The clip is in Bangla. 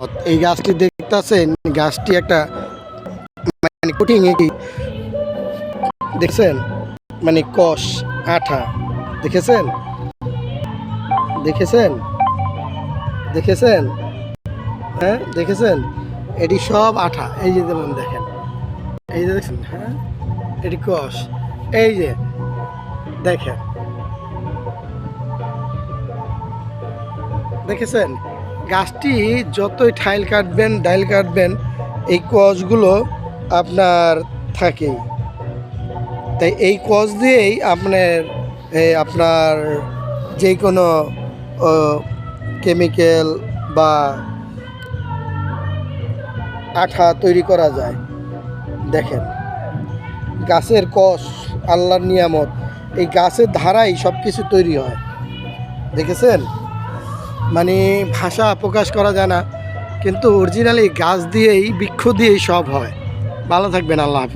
এই গাছটি দেখতেছেন, গাছটি একটা মানে কঠিন কি দেখছেন? মানে কষ, আঠা। দেখেছেন? দেখেছেন? দেখেছেন? হ্যাঁ দেখেছেন? এটি সব আঠা। এই যে যেমন দেখেন। এই যে দেখছেন হ্যাঁ? এটি কষ। এই যে, দেখেন। দেখেছেন? গাছটি যতই ঠাইল কাটবেন, ডাইল কাটবেন, এই কচগুলো আপনার থাকেই। তাই এই কচ দিয়েই আপনার আপনার যে কোনো কেমিক্যাল বা আঠা তৈরি করা যায়। দেখেন, গাছের কষ আল্লাহর নিয়ামত, এই গাছের ধারাই সব কিছু তৈরি হয়। দেখেছেন? মানে ভাষা প্রকাশ করা যায় না। কিন্তু অরিজিনালি গাছ দিয়েই, বৃক্ষ দিয়েই সব হয়। ভালো থাকবেন, আল্লাহ হাফিজ।